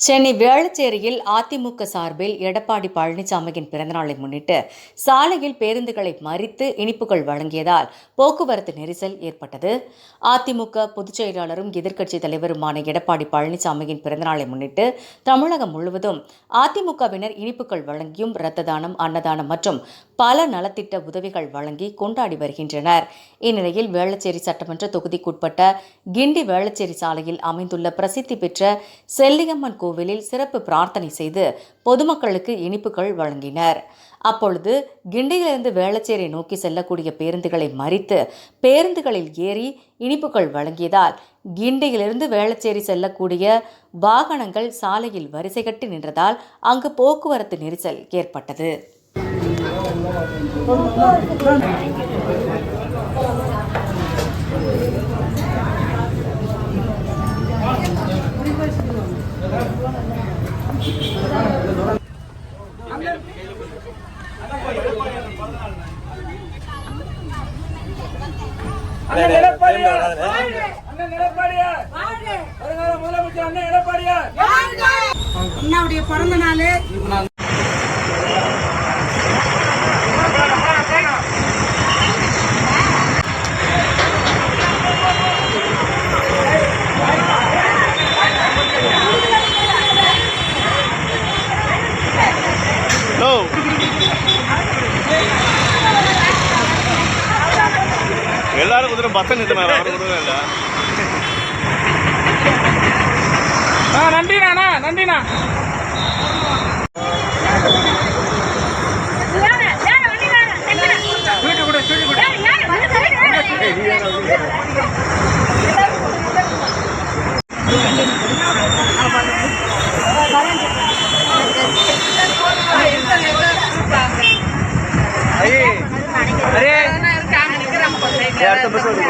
சென்னை வேளச்சேரியில் அதிமுக சார்பில் எடப்பாடி பழனிசாமியின் பிறந்தநாளை முன்னிட்டு சாலையில் பேருந்துகளை மறித்து இனிப்புகள் வழங்கியதால் போக்குவரத்து நெரிசல் ஏற்பட்டது. அதிமுக பொதுச் செயலாளரும் எதிர்க்கட்சித் தலைவருமான எடப்பாடி பழனிசாமியின் பிறந்தநாளை முன்னிட்டு தமிழகம் முழுவதும் அதிமுகவினர் இனிப்புகள் வழங்கியும் இரத்த தானம் அன்னதானம் மற்றும் பல நலத்திட்ட உதவிகள் வழங்கி கொண்டாடி வருகின்றனர். இந்நிலையில் வேளச்சேரி சட்டமன்ற தொகுதிக்குட்பட்ட கிண்டி வேளச்சேரி சாலையில் அமைந்துள்ள பிரசித்தி பெற்ற செல்லியம்மன் கோவிலில் சிறப்பு பிரார்த்தனை செய்து பொதுமக்களுக்கு இனிப்புகள் வழங்கினர். அப்பொழுது கிண்டியிலிருந்து வேளச்சேரி நோக்கி செல்லக்கூடிய பேருந்துகளை மறித்து பேருந்துகளில் ஏறி இனிப்புகள் வழங்கியதால் கிண்டியிலிருந்து வேளச்சேரி செல்லக்கூடிய வாகனங்கள் சாலையில் வரிசை கட்டி நின்றதால் அங்கு போக்குவரத்து நெரிசல் ஏற்பட்டது. அண்ணன் எடப்பாடியார். அண்ணன் எடப்பாடியார். வருங்கால முதலமைச்சர் அண்ணன் எடப்பாடியார். அண்ணாவுடைய பிறந்த நாள். எல்லாரும் குதிரை பஸ் நிறுத்தினார் அவர் குதிரை இல்லை. ஆ நன்றிண்ணா நன்றிண்ணா. ஸ்வீட்டு கொடு Пошли, пошли.